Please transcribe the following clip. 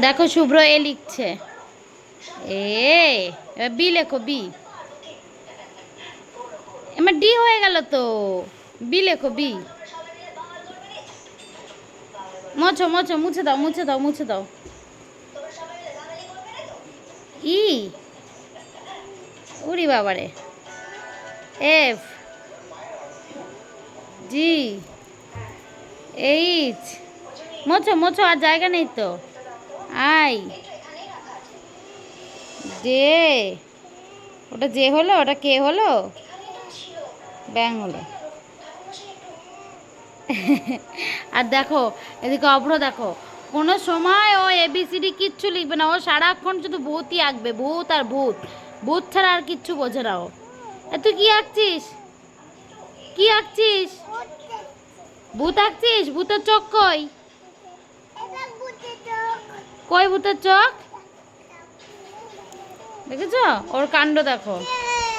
দেখো শুভ্র এ লিখছে। A B লেখো, বি। এবার ডি হয়ে গেল তো। বি লেখো, বি। মোছো মোছো, মুছে দাও মুছে দাও মুছে দাও। ই, উড়ি বাবারে। এফ, জি, এইচ। মোছো মোছো, আর জায়গা নেই তো। আই। জে। ওটা জে হলো? ওটা কে হলো? ব্যাং হলো। আর দেখো, এদিকে অভ্র দেখো, কোনো সময় ও এবিসিডি কিচ্ছু লিখবে না। ও সারাক্ষণ শুধু ভূতই আঁকবে, ভূত আর ভূত। ভূত ছাড়া আর কিচ্ছু বোঝে না ও। তুই কি আঁকছিস? কি আঁকছিস? ভূত আঁকছিস? ভূতের চোখ কই ভূতের চোখ? দেখেছ? ওর কাণ্ড দেখো।